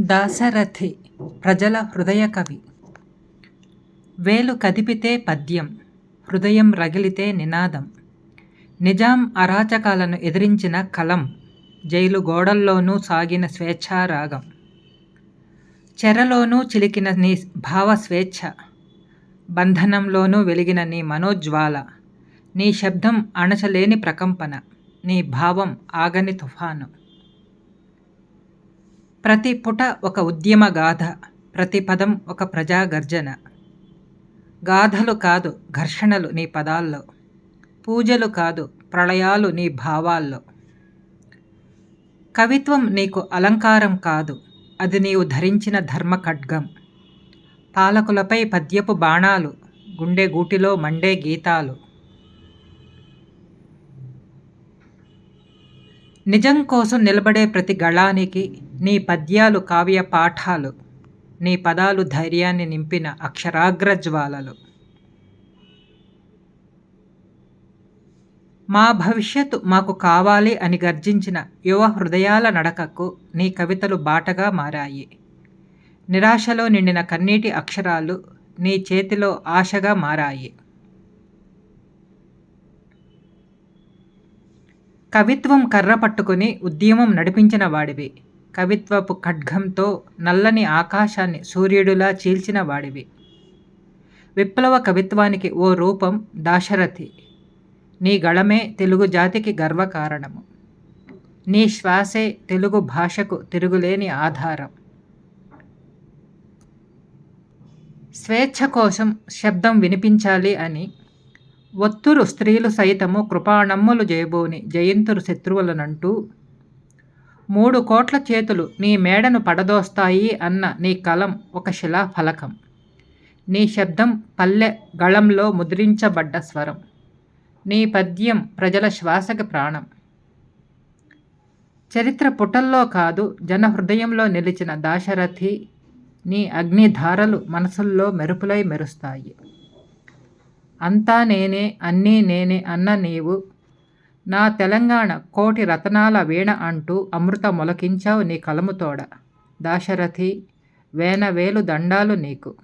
దాశరథి ప్రజల హృదయ కవి. వేలు కదిపితే పద్యం హృదయం రగిలితే నినాదం. నిజాం అరాచకాలను ఎదిరించిన కలం జైలు గోడల్లోనూ సాగిన స్వేచ్ఛారాగం. చెరలోనూ చిలికిన నీ భావ స్వేచ్ఛ బంధనంలోనూ వెలిగిన నీ మనోజ్వాల నీ శబ్దం అణచలేని ప్రకంపన నీ భావం ఆగని తుఫాను. ప్రతి పుట ఒక ఉద్యమ గాథ ప్రతి పదం ఒక ప్రజాగర్జన. గాథలు కాదు ఘర్షణలు నీ పదాల్లో పూజలు కాదు ప్రళయాలు నీ భావాల్లో. కవిత్వం నీకు అలంకారం కాదు అది నీవు ధరించిన ధర్మ ఖడ్గం పాలకులపై పద్యపు బాణాలు గుండె గూటిలో మండే గీతాలు. నిజం కోసం నిలబడే ప్రతి గళానికి నీ పద్యాలు కావ్య పాఠాలు నీ పదాలు ధైర్యాన్ని నింపిన అక్షరాగ్రజ్వాలలు మా భవిష్యత్తు మాకు కావాలి అని గర్జించిన యువ హృదయాల నడకకు నీ కవితలు బాటగా మారాయి. నిరాశలో నిండిన కన్నీటి అక్షరాలు నీ చేతిలో ఆశగా మారాయి. కవిత్వం కర్ర పట్టుకుని ఉద్యమం నడిపించిన వాడివి. కవిత్వపు ఖడ్గంతో నల్లని ఆకాశాన్ని సూర్యుడులా చీల్చిన వాడివి. విప్లవ కవిత్వానికి ఓ రూపం దాశరథి. నీ గళమే తెలుగు జాతికి గర్వకారణము నీ శ్వాసే తెలుగు భాషకు తిరుగులేని ఆధారం. స్వేచ్ఛ కోసం శబ్దం వినిపించాలి అని ఒత్తురు స్త్రీలు సైతము కృపాణమ్ములు జయబోని జయంతురు శత్రువులనంటూ మూడు కోట్ల చేతులు నీ మేడను పడదోస్తాయి అన్న నీ కలం ఒక శిలా ఫలకం. నీ శబ్దం పల్లె గళంలో ముద్రించబడ్డ స్వరం. నీ పద్యం ప్రజల శ్వాసకి ప్రాణం. చరిత్ర పుటల్లో కాదు జన హృదయంలో నిలిచిన దాశరథి నీ అగ్నిధారలు మనసుల్లో మెరుపులై మెరుస్తాయి. అంతా నేనే అన్నీ నేనే అన్న నీవు. నా తెలంగాణ కోటి రతనాల వీణ అంటూ అమృత మొలకించావు నీ కలముతోడ దాశరథి వేనవేలు దండాలు నీకు.